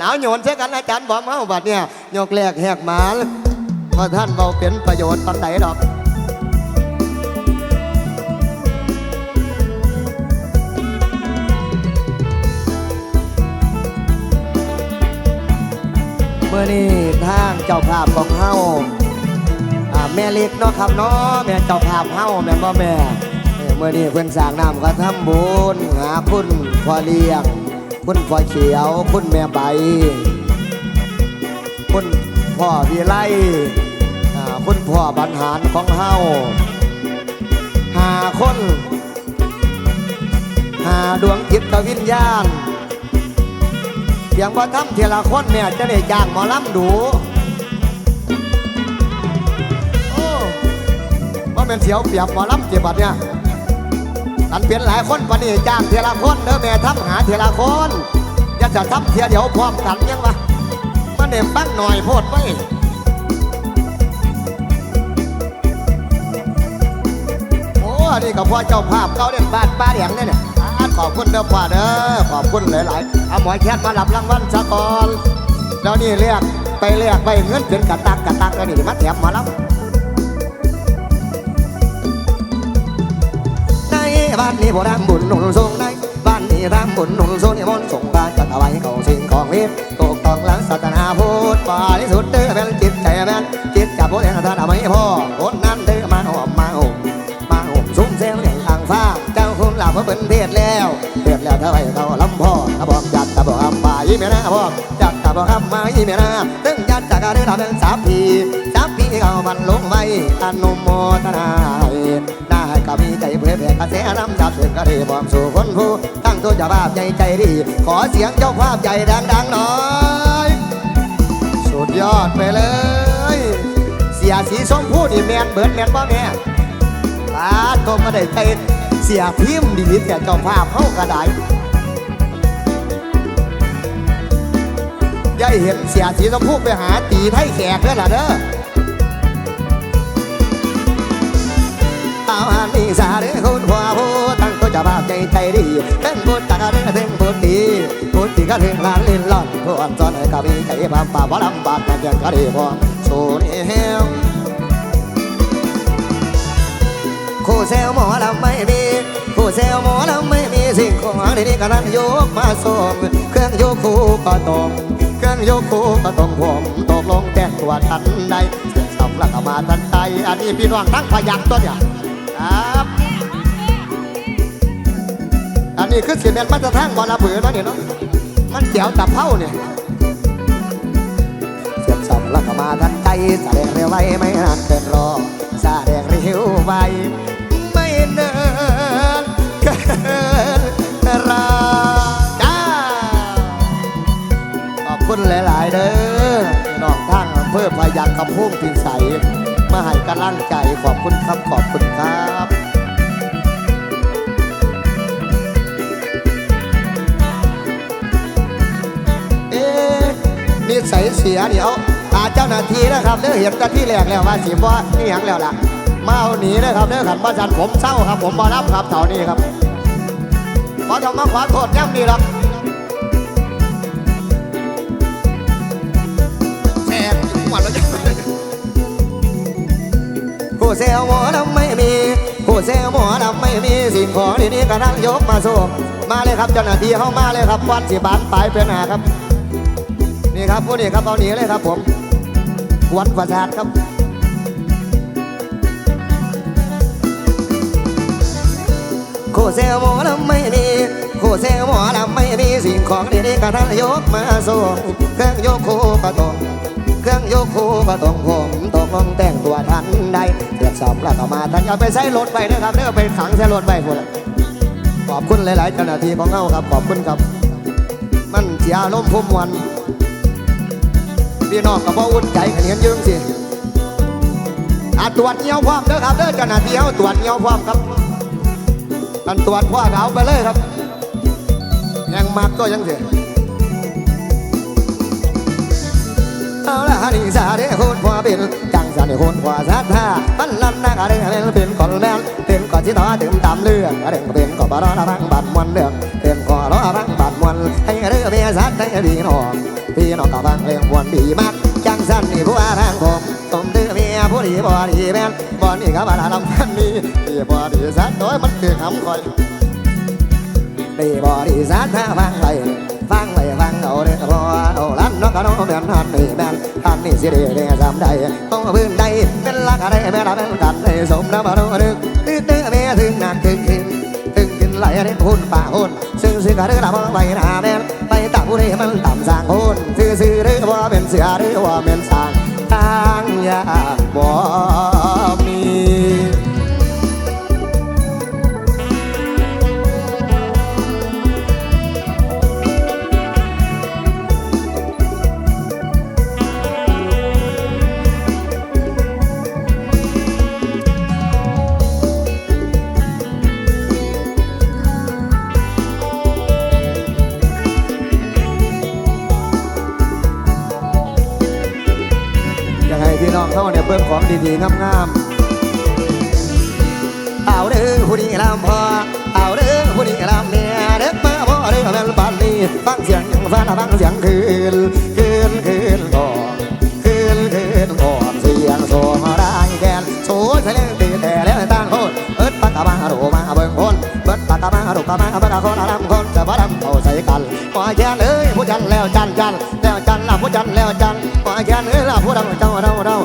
หนาวโยนเช่กันอาจารย์บอกมาบัดเนี่ยยกแรกแหกหมาพอท่านเบาเป็นประโยชน์ปันไหนดอกเมื่อนี้ทางเจ้าภาพของเฮาอ่าแม่เล็กเนาะครับเนาะแม่เจ้าภาพเฮาแม่บ่แม่เมื่อนี้เพิ่นสร้างน้ำก็ทำบุญหาคุณพอเลี้ยง คุณพ่อเขียว คุณแม่ใบ คุณพ่อวิไลคุณพ่อบรรหารของเฮาหาคนหาดวงจิตวิญญาณเพียงว่าทำเทละคนเนี่ยจะได้จ้างหมอลำดูโอ้ว่าเป็นเสียวเปียบหมอลำเจ็บบัดเนี่ย อันเป็นหลายคนปนนี้จ้างเทละคนเด้อแม่ทำหาเทละคนอย่าจะทำเทียเดียวพร้อมกันยังวะมันเด็มบ้างหน่อยโพดไปโอ้นี่ก็พ่อเจ้าภาพเขาเด่นบ้านป้าเหลียงเนี่ยเนี่ยอ่าขอบคุณเด้อพ่อเด้อขอบคุณหลายๆเอาหมอยแคทมารับรางวัลซะก่อนแล้วนี่เรียกไปเรียกไปเงินเป็นกระตักกระตักแล้วนี่มาแถมมาแล้ว บ้านนี้บ่ทำบุญหนุนทรงในบ้านนี้ทำบุญหนุนทรงนิมนต์ส่งบ้านจัดเอาไว้ของสิ่งของเวทถูกต้องหลังศาสนาพุทธบริสุทธิ์เด้อแม่นจิตใจแม่นจิตจับโบแห่งท่านเอาไว้พ่อคนนั้นเด้อมาหอมมาห่มมาห่มซุ้มเซลอย่างอ่างฟ้าเจ้าคุณหลับเพราะเป็นเทศแล้วเทศแล้วเท่าไรเขาลำพ่อถ้าบอกจัดตะบอกอัมป่ายี่เมียนะพ่อจัดตะบอกอัมมายี่เมียนะตึงจัดจากรเดินทางเป็นสามปีสามปีเขาบันลงไว้อนุโมทนา ยแผ่กระแสน้ำจับถึงกระเดบอกสู่คนผู้ตั้งตัวจะภาพใจใจดี ขอเสียงเจ้าภาพใจดังๆหน่อย สุดยอดไปเลย เสียสีส้มพูดนี่แมนเบิดแมนบ่แม่ปาดก็มาได้ใจเสียพิมพ์ดีแต่เจ้าภาพเข้ากระไดยายเห็นเสียสีส้มพูไปหาตีไทยแขกแล้วล่ะเด้อ เอาอันนี้สาเด้อคุณพ่อผู้ตั้งตัวจะภาพใจใจดีทั้งพูดตาเด้อทั้งพูดดีพูดดีก็ถึงลานลิ้นหล่อนผู้อ่อนซ้อนกับมีใจบามป่าบ่ลำบากกันยังก็ดีพอสู้นี่เฮวคู่เซลหมอลำไม่มีคู่เซลหมอลำไม่มีสิ่งของดีๆก็นั้นยกมาส่งเครื่องยกคู่ก็ต้องเครื่องยกคู่ก็ต้องผมตกลงแต่งตัวทันใดเสียงสำลักมาทันใจอันนี้พี่น้องทั้งพยักตัวเนี่ย ครับอันนี้คือเสียงแมนมันจะทั้งบอลาเบือนะเนี่ยเนาะมันเสียวตับเผ่าเนี่ยเสียงสำลักมาทันใจแสดงเร็วไว้ไม่ เสียเดี๋ยวตาเจ้าหน้าที่นะครับเด้อเห็นกันที่แรกแล้วว่าสิบ่นี่หยังแล้วล่ะมาเอาหนีนะครับเด้อขันบ้าจันผมเศร้าครับ ผมมารับครับเท่านี้ครับขอทำมาขอโทษย่ำนี่หรอกแซ่บอยู่หมดแล้วจ้ะผู้เซลหมอลำไม่มีผู้เซลหมอลำไม่มีสิ่งของดีๆก็นั่งยกมาส่งมาเลยครับเจ้าหน้าที่เข้ามาเลยครับวันสิบานปลายเป็นหาครับนี่ ครับผู้นี้ครับเอาหนีเลยครับผมวัดประสาทครับโคเซลหมอลำไม่มีโคเซลหมอลำไม่มีสิ่งของดีๆกระทันยกมาส่งเครื่องยกคู่ก็ต้องเครื่องยกคู่ก็ต้องผมตกลงแต่งตัวทันใดเดือดสอบแล้วก็มาทันเอาไปใช้รถไปนะครับเด้อไปขังใช้รถไปพวกนั้นขอบคุณหลายๆเจ้าหน้าที่ของเราครับขอบคุณครับ มันเสียลมพุ่มวัน พี่น้องกับบ่อุ่นใจกันเห็นยืงสิอาตรวจเงี้ยวความเด้อครับเด้อเจ้าหน้าที่เขาตรวจเงี้ยวความครับอันตรวจพ่อเขาไปเลยครับ ยังมากก็ยังเสิเอาละฮันนี่สาเด้คนพ่อเป็นจังสันคนพ่อสัทธามันลันนักอะไรเป็นคนแม่นเป็นก่อนที่ต่อถึงตามเรื่องอะไรเป็นก่อนบารอระพังบัดมวนเรื่องเป็นก่อนรอระพังบัดมวนให้เรื่องเมียสัตว์ให้ดีน้อง พี่น้องก็ฟังเพลงมวนดีมากจังสันนี่ผู้ว่าทางผมผมดื้อเมียผู้ดีบ่ดีแม่นบ่นี่ก็บ่าลำพันนี้ดีบ่ดีสักน้อยมันคือคำคอยดีบ่ดีสาถ้าฟังไปฟังไปฟังเอาเด้อพอเอาลันน้องกกระโนแม่นหันนี่แม่นหันนี่สิเด้เด้จำได้ต้องพื้นใดเป็นลักอะไรแม่ละแม่นกันได้สมน้ำบ่รู้ดึกตื้อตื้อแม่ถึงหนักถึงขึ้นถึงขึ้นไหลเด้หุ่นป่าหุ่นซึ่งซึ่งกระเด้อละบ่ไปหน้าแม่นไปตับผู้ใดมันต่ำสางหุ่ เป็นเสือเด้อว่าเป็นสางทางยากบ่ ขาเนี่ยเบิ่งของดีๆงามๆเอาเด้อผู้นี้ลำพอเอาเด้อผู้นี้ลำเมียเด็กมาบ่เด้อแม่นปานนี้ฟังเสียงยังฟ้าฟังเสียงคืนคืนคืนก่อนคืนคืนก่อนเสียงโซมาได้แกนโซเสียงตีแต่แล้วต่างคนเอิดปากกามาโรมาเบิ่งคนเบิดปากกามาโรกามาเบิดคนลำคนจะบ่ลำเอาใส่กันขอแกนเอ้ยผู้จันแล้วจันจันแล้วจันละผู้จันแล้วจันขอแกนเอ้ยละผู้ดังเจ้าเราเรา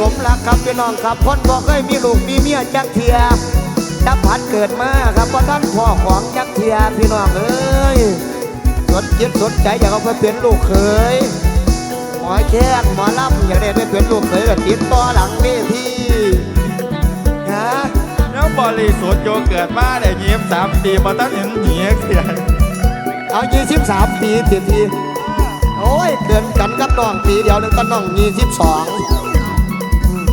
สมรักครับพี่น้องครับคนบอกเคยมีลูกมีเมียจักเทียจับพัดเกิดมาครับว่าท่านพ่อของจักเทียพี่น้องเอ้ยสนจิตสนใจอยากเอาไปเป็นลูกเขยหมอแค้นหมอลำอยากได้ไปเป็นลูกเขยก็ติดต่อหลังเวทีฮะแล้วบริสุทธิ์โยเกิดมาได้ยิ้มสามปีมาตั้งเห็นเหียเสียเอายี่สิบสามปีทีทีโอ้ยเกินกันกับน้องปีเดียวหนึงก็น้องยี่สิบสอง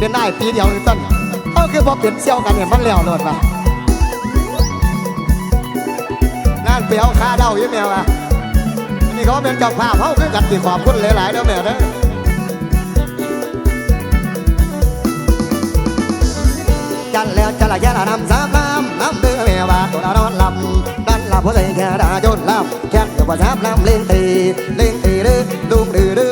เป็นได้ปีเดียวนึงต้นเอาคือพอเปลี่ยนเซี่ยวกันเนี่ยมันแล้วโลดปะงานเปียวคาเดาอยู่แมวอะนี่เขาเป็นเจ้าภาพเขาคือกันตีขอบคุณหลายๆเด้อแม่เด้อจันแล้วจันละแย่ละนำสามน้ำน้ำเดือแม่ว่าตัวละนอนลำดันละผู้ใส่แค่ดาโยนลำแค่เดี๋ยวว่าสามลำเล่นตีเล่นตีดื้อดุงดื้อ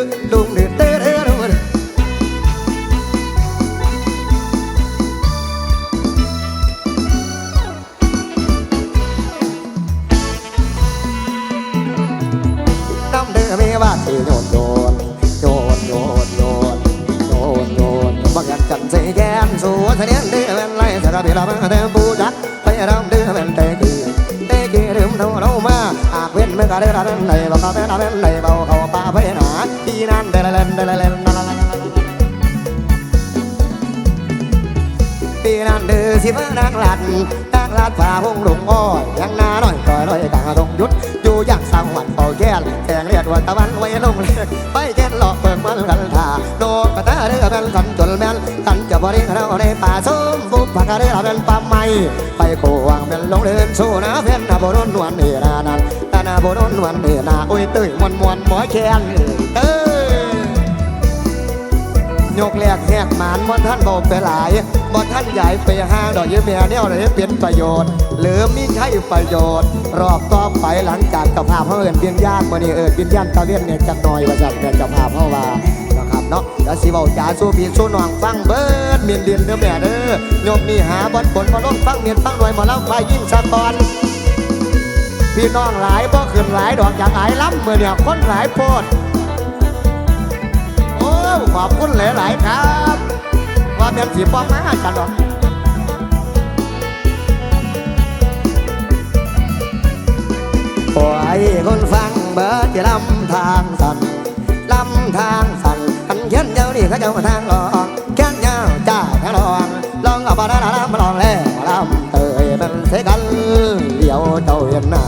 เปิดมันกันท่าโดกระตาเรือเป็นกันจนแม่นกันจะบริเราในป่าส้มฟุบผักกระเรือเป็นปั๊มไม่ไปโกวางเป็นลงเดินสู้นะเพื่อนนาโบนนวลเนานันตานาโบนนวลเนาอุ้ยตุ้ยมวนมวนหมอแคนเออ ยกแรกแหกหมานบ่ท่านบอกไปหลายบ่ท่านใหญ่ไปห้างดอกเยอะแม่เนี่ยอะไรเป็นประโยชน์ หรือมิใช่ประโยชน์ รอบต่อไปหลังจากเจ้าภาพเขาเอินเปลี่ยนยานมาเนี่เอินเปลี่ยนยานตะเวียนเนี่ยจักหน่อยว่าจัดแม่เจ้าภาพเขาว่านะครับเนาะแล้วสิเว้าจาสู้พี่สู้น้องฟังเบิดเมียนเดียนเด้อแม่เด้อยกนี่หาบอนผลมาลงฟังเมียนฟังหน่อยมาเล่าไปยิ่งสะกอนพี่น้องหลายบ่ขึ้นหลายดอกจากหลายล้ำเมื่อเนี่ยคนหลายโพด ขอบคุณหลายๆครับ ว่าเป็นสีป้องมากันดอกปล่อยคนฟังเบิดจะลำทางสันลำทางสันคันเขียนเจ้านี่เขาเจ้ามาทางหลอกแค่นยาวจ้าแค่ลองลองเอาปาดาลำมาลองแล้วลำเตยมันเสกันเลี้ยวเจ้าเห็นหน้า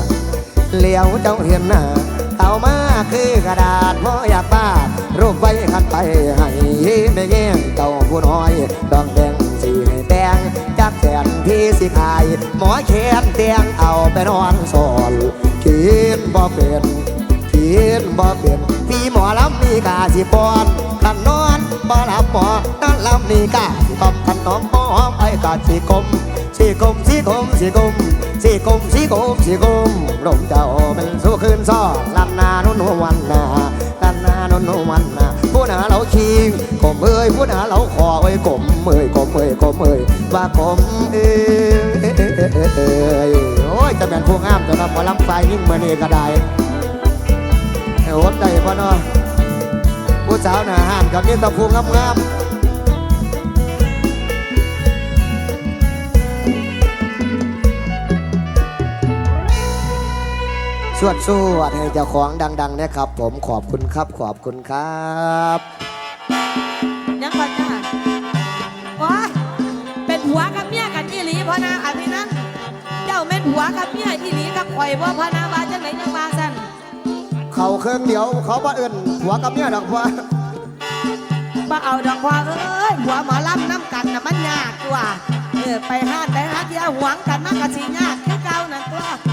เลี้ยวเจ้าเห็นหน้า เอามาคือกระดาษพ่ออยากบ้าดรูปไว้ขันไปให้ไม่แย่งเจ้าผู้น้อยดองแดงสีให้แดงจักแขนที่สิขาย หมอแขนเตียงเอาไปนอนสอนกินบ่เป็นกินบ่เป็นพี่หมอลำมีกาสิปอนขันนอนบ่หลับหมอนั่นลำมีกาสิกอมขันน้องหอมไอ้กาสิกลม สีกลมสีกลมสีกลมสีกลมสีกลมสีกลมลมจะโอเป็นสู้คืนซออลำนนานุนวันนาลันนานุนวันนาผู้หนาเราคิงกลมเอ้ยผู้หนาเรลาคอเอ้ยกลมเอ้ยกลมเอ้ยกลมเอ้ยว่ากลมเอ้ยโอ้ยจะเป็นพวกงามจะรับพลังไฟยิ่งเมื่อนี้ก็ได้โอดได้ปะเนาะผู้สาวหน้าห่านกับนี่ตะพูงงาม สวดสวดให้เจ้าของดังๆนะครับ ผมขอบคุณครับ ขอบคุณครับยังก่อนจ้ะว้าเป็นหัวกับเมียกันอีหลีพอนาอภินันเจ้าแม่นหัวกับเมียอีหลีกับข่อยบ่พอนาบาจังไหนจังมาสั่นเขาเครื่องเดียวเขาบ่เอื่นหัวกับเมียดอกว่าบ่เอาดอกว่าเอ้ยหัวหมอลำน้ำกันน่ะมันยากกว่าเออไปห้านไปห้านเดียวหวงกันมากกะสิยากคือเก่านั่นตัว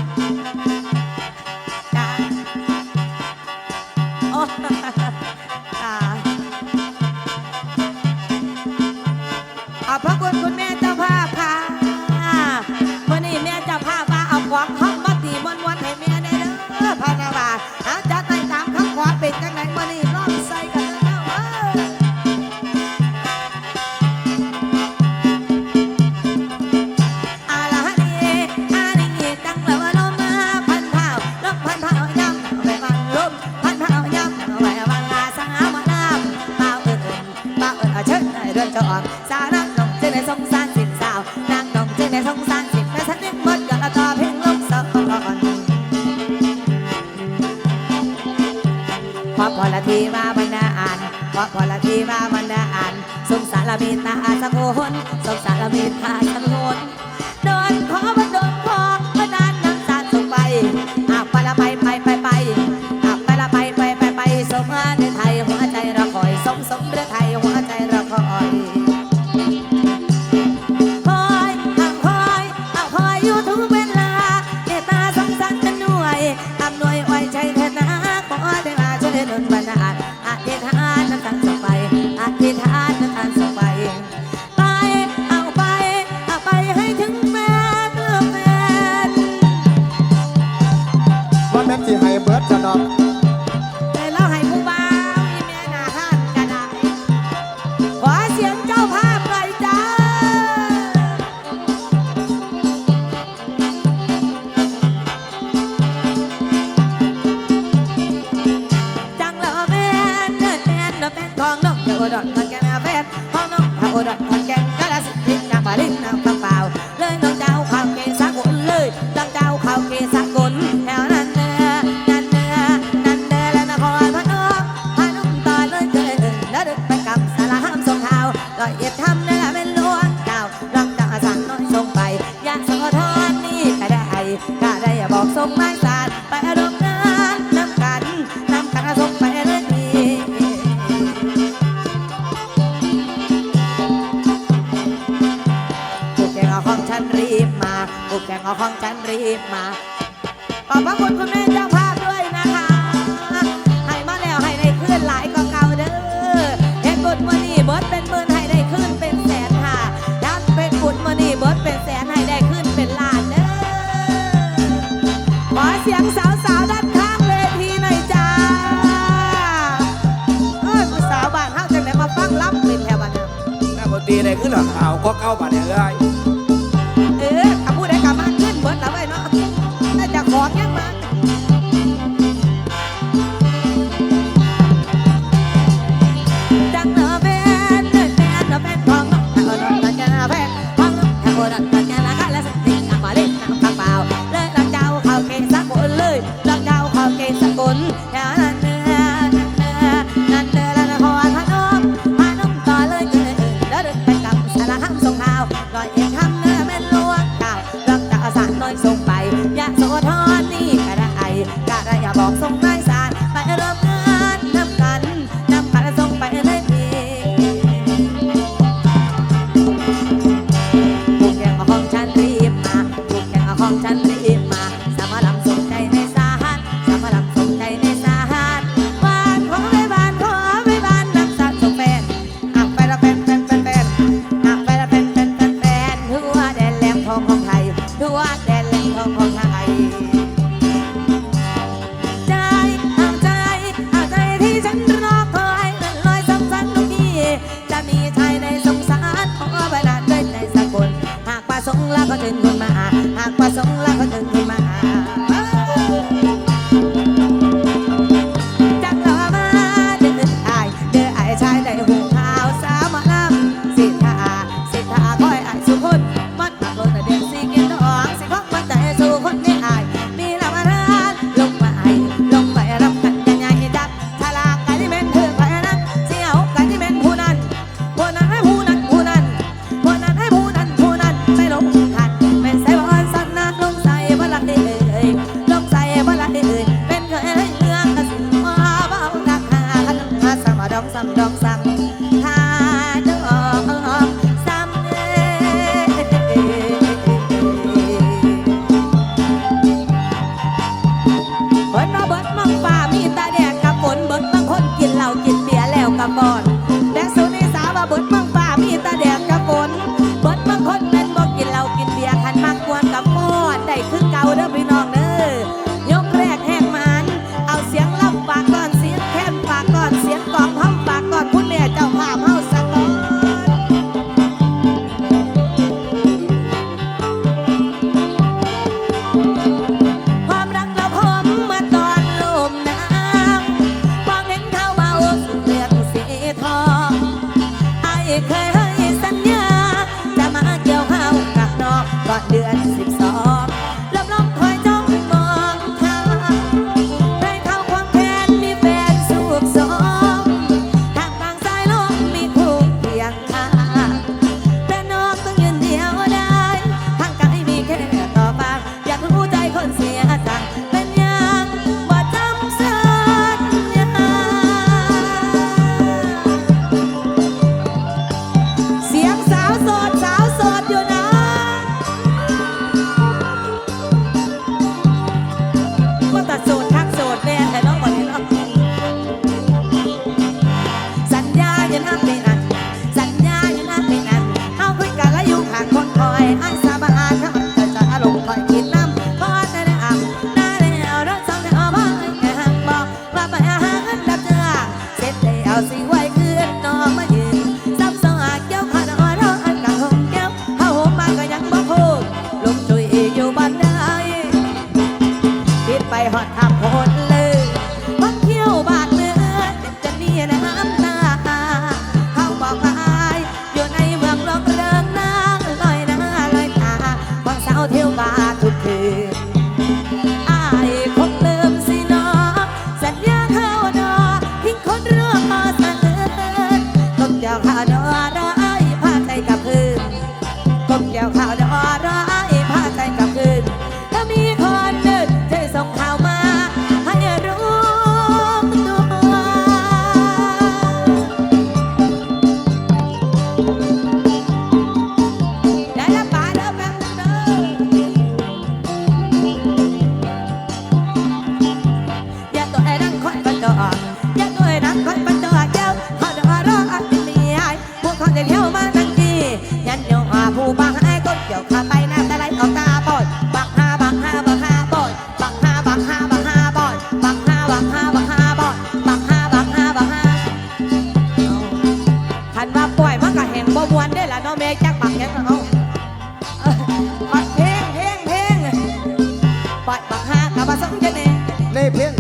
เข้าบาดเอ้ย 阿婆说。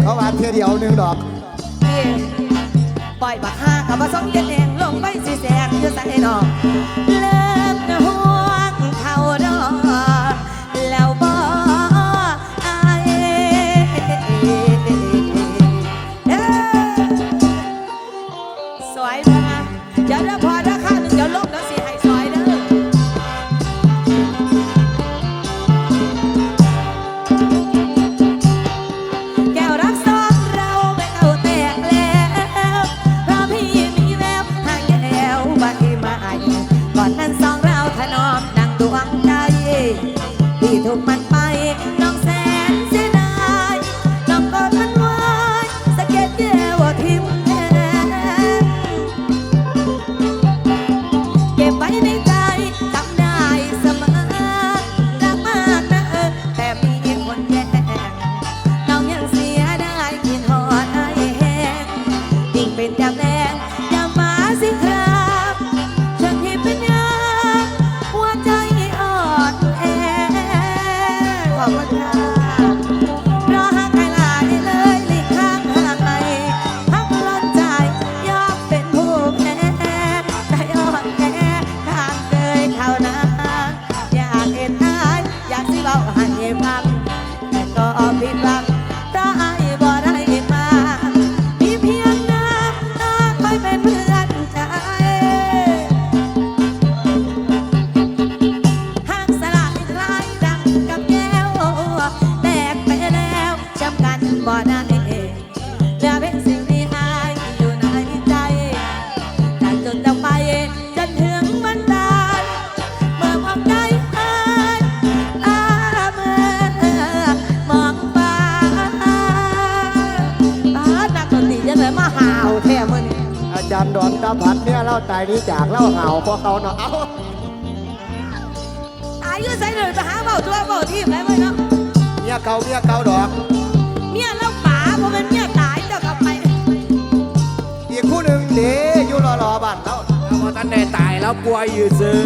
เขาวาเทียเดียวหนึ่งดอกปล่อยบักห้ากับมาสองเดืนเองลงไปสีแสงเยอะใส่ดอก เมียเก่าเมียเก่าดอก เมียเราป๋าเพราะเป็นเมียตายเจ้ากลับไปอีกคู่หนึ่งเด้อยู่รอรอๆบ้านเขาถ้าพอท่านได้ตายแล้วกลัวอยู่ซื้อ